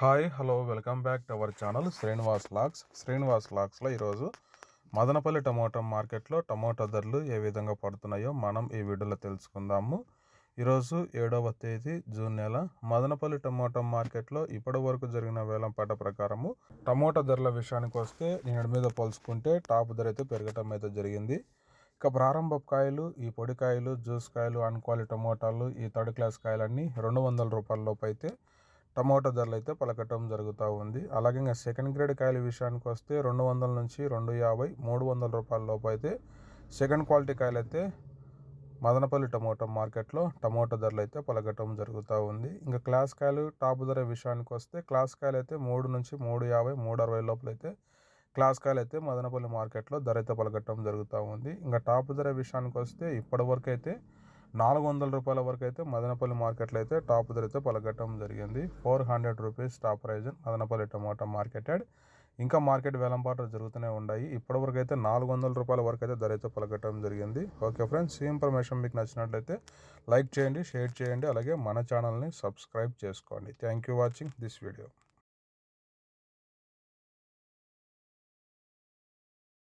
Hi hello welcome back to our channel Srinivas lakhs. Srinivas లాక్స్లో ఈరోజు Madanapalli tomato మార్కెట్లో టమోటా ధరలు ఏ విధంగా పడుతున్నాయో మనం ఈ వీడియోలో తెలుసుకుందాము. ఈరోజు ఏడవ తేదీ జూన్ నెల. మదనపల్లి టమోటా మార్కెట్లో ఇప్పటి వరకు జరిగిన వేలంపాట ప్రకారము టమోటా ధరల విషయానికి వస్తే నేను మీద పోల్చుకుంటే టాప్ ధర అయితే పెరగటం అయితే జరిగింది. ఇక ప్రారంభ కాయలు ఈ పొడికాయలు జ్యూస్ కాయలు అన్క్వాలిటీ టమోటాలు ఈ థర్డ్ క్లాస్ కాయలన్నీ రెండు వందల రూపాయల లోపు అయితే టమోటా ధరలు అయితే పలకటం జరుగుతూ ఉంది. అలాగే ఇంకా సెకండ్ గ్రేడ్ కాయల విషయానికి వస్తే రెండు వందల నుంచి రెండు యాభై మూడు వందల రూపాయల లోపు అయితే సెకండ్ క్వాలిటీ కాయలు అయితే మదనపల్లి టమోటా మార్కెట్లో టమోటా ధరలు అయితే పలకటం జరుగుతూ ఉంది. ఇంకా క్లాస్ కాయలు టాప్ ధర విషయానికి వస్తే క్లాస్ కాయలు అయితే మూడు నుంచి మూడు యాభై మూడు అరవై లోపల అయితే క్లాస్ కాయలు అయితే మదనపల్లి మార్కెట్లో ధర అయితే పలకటం జరుగుతూ ఉంది. ఇంకా టాప్ ధర విషయానికి వస్తే ఇప్పటి వరకు అయితే నాలుగు వందల రూపాయల వరకు అయితే మదనపల్లి మార్కెట్లో అయితే టాప్ ధర అయితే పలకటం జరిగింది. Four hundred rupees top price Madanapalle tomato marketed. ఇంకా మార్కెట్ వేలంపాటలు జరుగుతూనే ఉన్నాయి. ఇప్పటివరకు అయితే నాలుగు వందల రూపాయల వరకు అయితే ధర అయితే పలకటం జరిగింది. ఓకే ఫ్రెండ్స్ ఈ ఇన్ఫర్మేషన్ మీకు నచ్చినట్లయితే లైక్ చేయండి షేర్ చేయండి అలాగే మన ఛానల్ని సబ్స్క్రైబ్ చేసుకోండి. Thank you watching this video.